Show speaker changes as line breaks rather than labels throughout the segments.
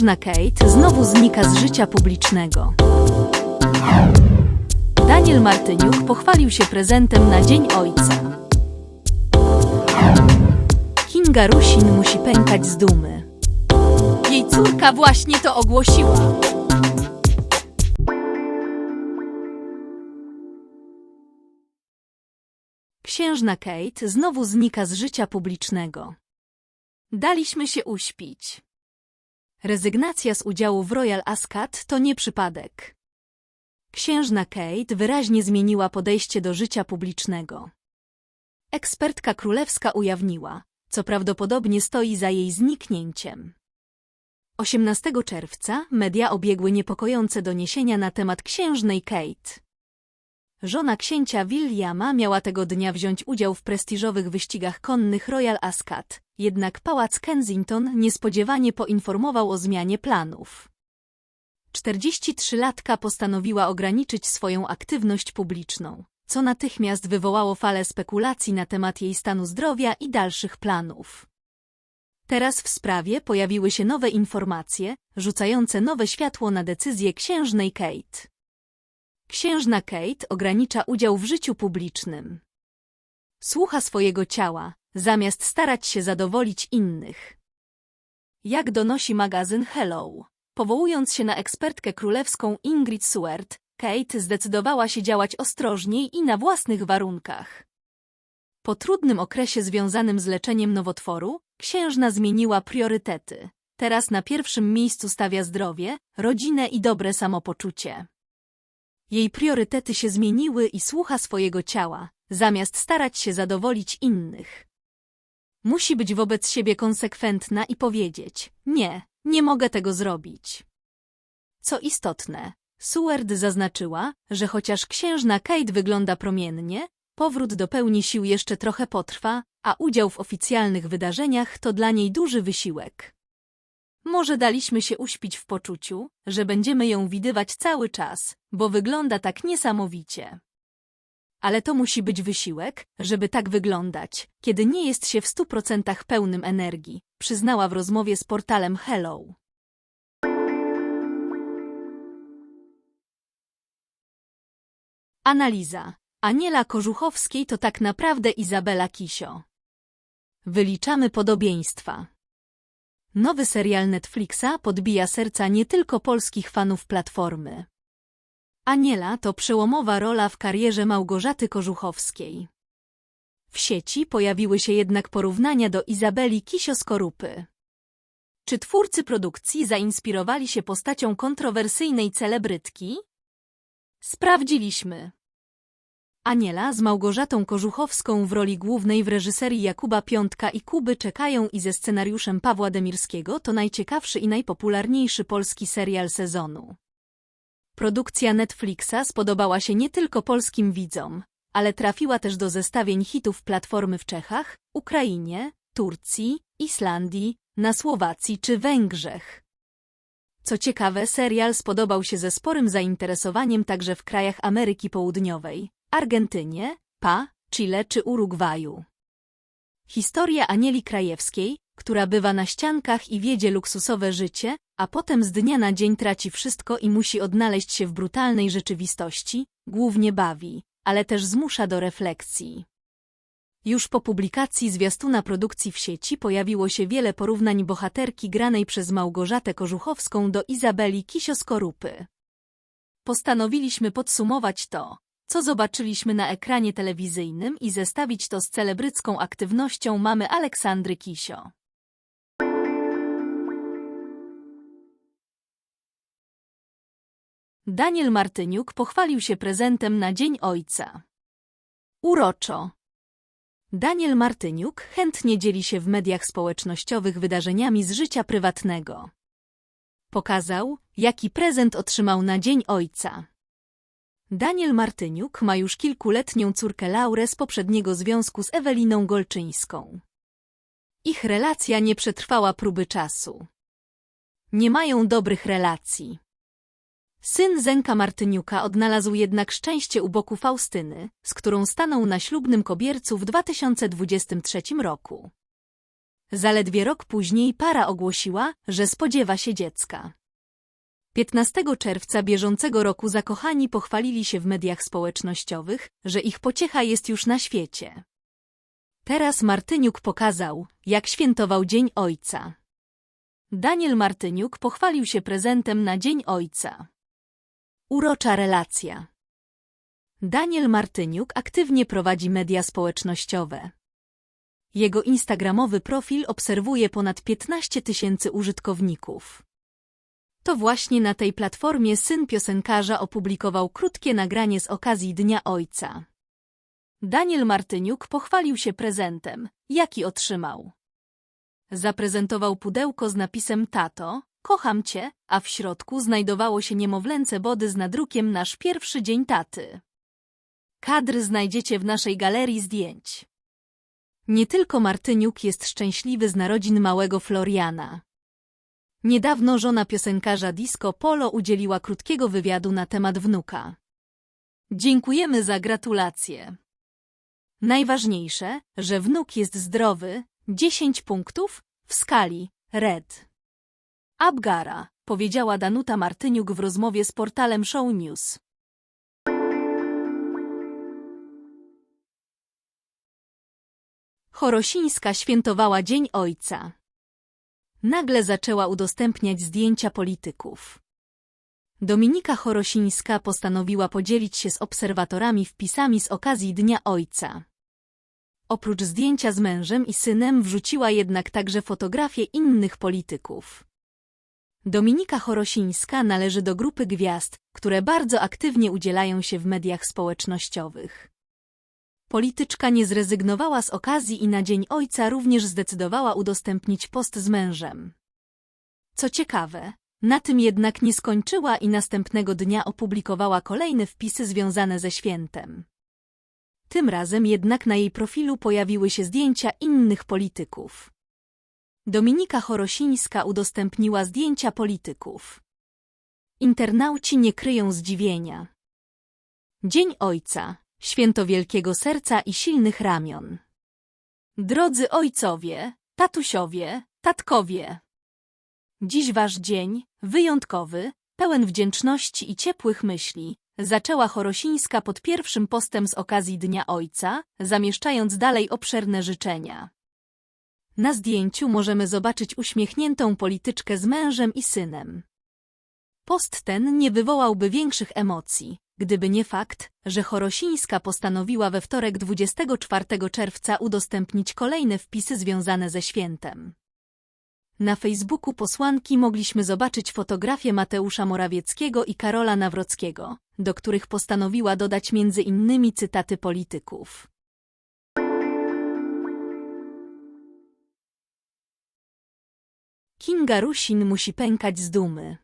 Księżna Kate znowu znika z życia publicznego. Daniel Martyniuk pochwalił się prezentem na Dzień Ojca. Kinga Rusin musi pękać z dumy. Jej córka właśnie to ogłosiła. Księżna Kate znowu znika z życia publicznego. Daliśmy się uśpić. Rezygnacja z udziału w Royal Ascot to nie przypadek. Księżna Kate wyraźnie zmieniła podejście do życia publicznego. Ekspertka królewska ujawniła, co prawdopodobnie stoi za jej zniknięciem. 18 czerwca media obiegły niepokojące doniesienia na temat księżnej Kate. Żona księcia Williama miała tego dnia wziąć udział w prestiżowych wyścigach konnych Royal Ascot, jednak pałac Kensington niespodziewanie poinformował o zmianie planów. 43-latka postanowiła ograniczyć swoją aktywność publiczną, co natychmiast wywołało falę spekulacji na temat jej stanu zdrowia i dalszych planów. Teraz w sprawie pojawiły się nowe informacje, rzucające nowe światło na decyzję księżnej Kate. Księżna Kate ogranicza udział w życiu publicznym. Słucha swojego ciała, zamiast starać się zadowolić innych. Jak donosi magazyn Hello, powołując się na ekspertkę królewską Ingrid Seward, Kate zdecydowała się działać ostrożniej i na własnych warunkach. Po trudnym okresie związanym z leczeniem nowotworu, księżna zmieniła priorytety. Teraz na pierwszym miejscu stawia zdrowie, rodzinę i dobre samopoczucie. Jej priorytety się zmieniły i słucha swojego ciała, zamiast starać się zadowolić innych. Musi być wobec siebie konsekwentna i powiedzieć: Nie, nie mogę tego zrobić. Co istotne, Seward zaznaczyła, że chociaż księżna Kate wygląda promiennie, powrót do pełni sił jeszcze trochę potrwa, a udział w oficjalnych wydarzeniach to dla niej duży wysiłek. Może daliśmy się uśpić w poczuciu, że będziemy ją widywać cały czas, bo wygląda tak niesamowicie. Ale to musi być wysiłek, żeby tak wyglądać, kiedy nie jest się w stu procentach pełnym energii, przyznała w rozmowie z portalem Hello. Analiza. Aniela Kożuchowskiej to tak naprawdę Izabela Kisio. Wyliczamy podobieństwa. Nowy serial Netflixa podbija serca nie tylko polskich fanów Platformy. Aniela to przełomowa rola w karierze Małgorzaty Kożuchowskiej. W sieci pojawiły się jednak porównania do Izabeli Kisio-Skorupy. Czy twórcy produkcji zainspirowali się postacią kontrowersyjnej celebrytki? Sprawdziliśmy. Aniela z Małgorzatą Kożuchowską w roli głównej w reżyserii Jakuba Piątka i Kuby czekają i ze scenariuszem Pawła Demirskiego to najciekawszy i najpopularniejszy polski serial sezonu. Produkcja Netflixa spodobała się nie tylko polskim widzom, ale trafiła też do zestawień hitów platformy w Czechach, Ukrainie, Turcji, Islandii, na Słowacji czy Węgrzech. Co ciekawe, serial spodobał się ze sporym zainteresowaniem także w krajach Ameryki Południowej, Argentynie, Pa, Chile czy Urugwaju. Historia Anieli Krajewskiej, która bywa na ściankach i wiedzie luksusowe życie, a potem z dnia na dzień traci wszystko i musi odnaleźć się w brutalnej rzeczywistości, głównie bawi, ale też zmusza do refleksji. Już po publikacji zwiastuna produkcji w sieci pojawiło się wiele porównań bohaterki granej przez Małgorzatę Kożuchowską do Izabeli Kisio-Skorupy. Postanowiliśmy podsumować to, co zobaczyliśmy na ekranie telewizyjnym i zestawić to z celebrycką aktywnością mamy Aleksandry Kisio. Daniel Martyniuk pochwalił się prezentem na Dzień Ojca. Uroczo. Daniel Martyniuk chętnie dzieli się w mediach społecznościowych wydarzeniami z życia prywatnego. Pokazał, jaki prezent otrzymał na Dzień Ojca. Daniel Martyniuk ma już kilkuletnią córkę Laurę z poprzedniego związku z Eweliną Golczyńską. Ich relacja nie przetrwała próby czasu. Nie mają dobrych relacji. Syn Zenka Martyniuka odnalazł jednak szczęście u boku Faustyny, z którą stanął na ślubnym kobiercu w 2023 roku. Zaledwie rok później para ogłosiła, że spodziewa się dziecka. 15 czerwca bieżącego roku zakochani pochwalili się w mediach społecznościowych, że ich pociecha jest już na świecie. Teraz Martyniuk pokazał, jak świętował Dzień Ojca. Daniel Martyniuk pochwalił się prezentem na Dzień Ojca. Urocza relacja. Daniel Martyniuk aktywnie prowadzi media społecznościowe. Jego instagramowy profil obserwuje ponad 15 tysięcy użytkowników. To właśnie na tej platformie syn piosenkarza opublikował krótkie nagranie z okazji Dnia Ojca. Daniel Martyniuk pochwalił się prezentem, jaki otrzymał. Zaprezentował pudełko z napisem Tato, kocham cię, a w środku znajdowało się niemowlęce body z nadrukiem Nasz pierwszy dzień taty. Kadr znajdziecie w naszej galerii zdjęć. Nie tylko Martyniuk jest szczęśliwy z narodzin małego Floriana. Niedawno żona piosenkarza Disco Polo udzieliła krótkiego wywiadu na temat wnuka. Dziękujemy za gratulacje. Najważniejsze, że wnuk jest zdrowy, 10 punktów w skali RED. Abgara, powiedziała Danuta Martyniuk w rozmowie z portalem Show News. Chorosińska świętowała Dzień Ojca. Nagle zaczęła udostępniać zdjęcia polityków. Dominika Chorosińska postanowiła podzielić się z obserwatorami wpisami z okazji Dnia Ojca. Oprócz zdjęcia z mężem i synem wrzuciła jednak także fotografie innych polityków. Dominika Chorosińska należy do grupy gwiazd, które bardzo aktywnie udzielają się w mediach społecznościowych. Polityczka nie zrezygnowała z okazji i na Dzień Ojca również zdecydowała udostępnić post z mężem. Co ciekawe, na tym jednak nie skończyła i następnego dnia opublikowała kolejne wpisy związane ze świętem. Tym razem jednak na jej profilu pojawiły się zdjęcia innych polityków. Dominika Chorosińska udostępniła zdjęcia polityków. Internauci nie kryją zdziwienia. Dzień Ojca, święto wielkiego serca i silnych ramion. Drodzy ojcowie, tatusiowie, tatkowie. Dziś wasz dzień, wyjątkowy, pełen wdzięczności i ciepłych myśli, zaczęła Chorosińska pod pierwszym postem z okazji Dnia Ojca, zamieszczając dalej obszerne życzenia. Na zdjęciu możemy zobaczyć uśmiechniętą polityczkę z mężem i synem. Post ten nie wywołałby większych emocji, gdyby nie fakt, że Chorosińska postanowiła we wtorek 24 czerwca udostępnić kolejne wpisy związane ze świętem. Na Facebooku posłanki mogliśmy zobaczyć fotografie Mateusza Morawieckiego i Karola Nawrockiego, do których postanowiła dodać między innymi cytaty polityków. Kinga Rusin musi pękać z dumy.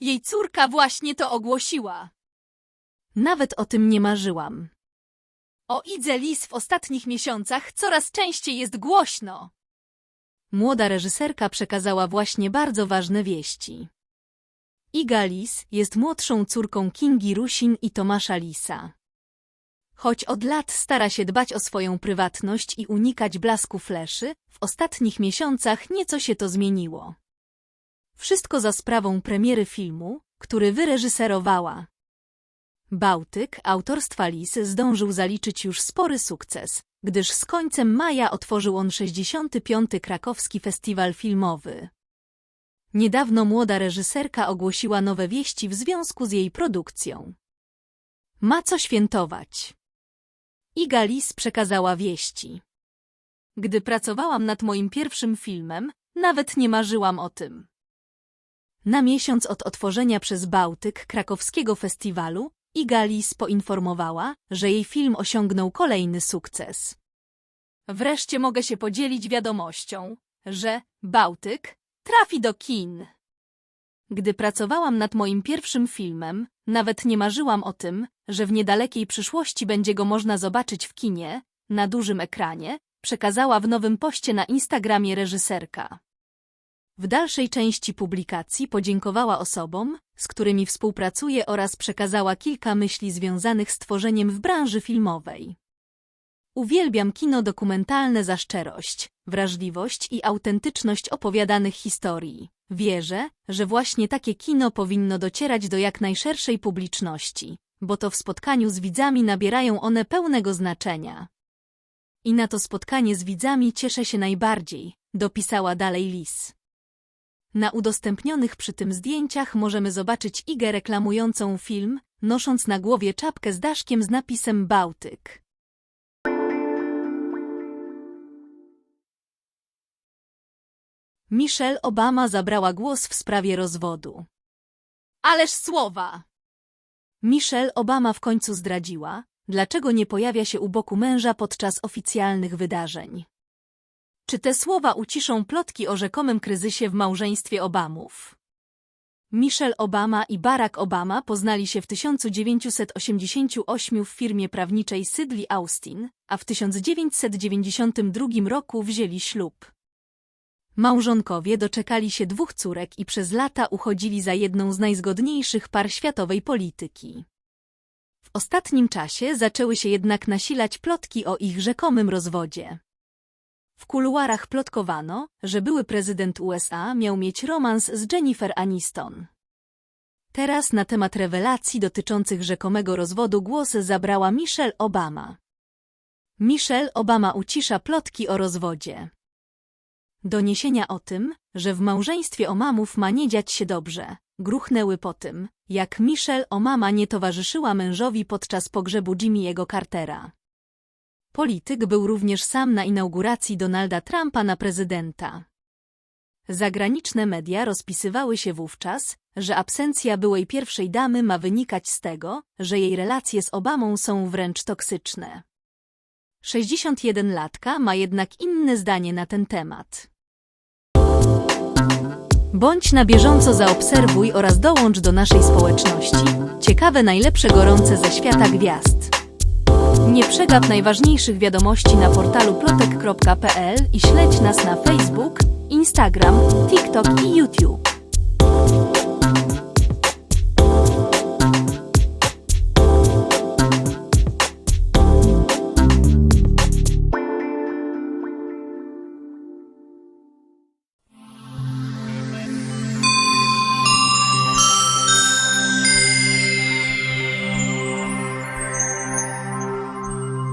Jej córka właśnie to ogłosiła. Nawet o tym nie marzyłam. O Idze Lis w ostatnich miesiącach coraz częściej jest głośno. Młoda reżyserka przekazała właśnie bardzo ważne wieści. Iga Lis jest młodszą córką Kingi Rusin i Tomasza Lisa. Choć od lat stara się dbać o swoją prywatność i unikać blasku fleszy, w ostatnich miesiącach nieco się to zmieniło. Wszystko za sprawą premiery filmu, który wyreżyserowała. Bałtyk autorstwa Lis zdążył zaliczyć już spory sukces, gdyż z końcem maja otworzył on 65. Krakowski Festiwal Filmowy. Niedawno młoda reżyserka ogłosiła nowe wieści w związku z jej produkcją. Ma co świętować. Iga Lis przekazała wieści. Gdy pracowałam nad moim pierwszym filmem, nawet nie marzyłam o tym. Na miesiąc od otworzenia przez Bałtyk krakowskiego festiwalu Iga Lis poinformowała, że jej film osiągnął kolejny sukces. Wreszcie mogę się podzielić wiadomością, że Bałtyk trafi do kin. Gdy pracowałam nad moim pierwszym filmem, nawet nie marzyłam o tym, że w niedalekiej przyszłości będzie go można zobaczyć w kinie, na dużym ekranie, przekazała w nowym poście na Instagramie reżyserka. W dalszej części publikacji podziękowała osobom, z którymi współpracuje oraz przekazała kilka myśli związanych z tworzeniem w branży filmowej. Uwielbiam kino dokumentalne za szczerość, wrażliwość i autentyczność opowiadanych historii. Wierzę, że właśnie takie kino powinno docierać do jak najszerszej publiczności, bo to w spotkaniu z widzami nabierają one pełnego znaczenia. I na to spotkanie z widzami cieszę się najbardziej, dopisała dalej Lis. Na udostępnionych przy tym zdjęciach możemy zobaczyć Igę reklamującą film, nosząc na głowie czapkę z daszkiem z napisem Bałtyk. Michelle Obama zabrała głos w sprawie rozwodu. Ależ słowa! Michelle Obama w końcu zdradziła, dlaczego nie pojawia się u boku męża podczas oficjalnych wydarzeń. Czy te słowa uciszą plotki o rzekomym kryzysie w małżeństwie Obamów? Michelle Obama i Barack Obama poznali się w 1988 w firmie prawniczej Sidley Austin, a w 1992 roku wzięli ślub. Małżonkowie doczekali się dwóch córek i przez lata uchodzili za jedną z najzgodniejszych par światowej polityki. W ostatnim czasie zaczęły się jednak nasilać plotki o ich rzekomym rozwodzie. W kuluarach plotkowano, że były prezydent USA miał mieć romans z Jennifer Aniston. Teraz na temat rewelacji dotyczących rzekomego rozwodu głos zabrała Michelle Obama. Michelle Obama ucisza plotki o rozwodzie. Doniesienia o tym, że w małżeństwie Omamów ma nie dziać się dobrze, gruchnęły po tym, jak Michelle Obama nie towarzyszyła mężowi podczas pogrzebu Jimmy'ego Cartera. Polityk był również sam na inauguracji Donalda Trumpa na prezydenta. Zagraniczne media rozpisywały się wówczas, że absencja byłej pierwszej damy ma wynikać z tego, że jej relacje z Obamą są wręcz toksyczne. 61-latka ma jednak inne zdanie na ten temat. Bądź na bieżąco zaobserwuj oraz dołącz do naszej społeczności. Ciekawe najlepsze gorące ze świata gwiazd. Nie przegap najważniejszych wiadomości na portalu plotek.pl i śledź nas na Facebook, Instagram, TikTok i YouTube.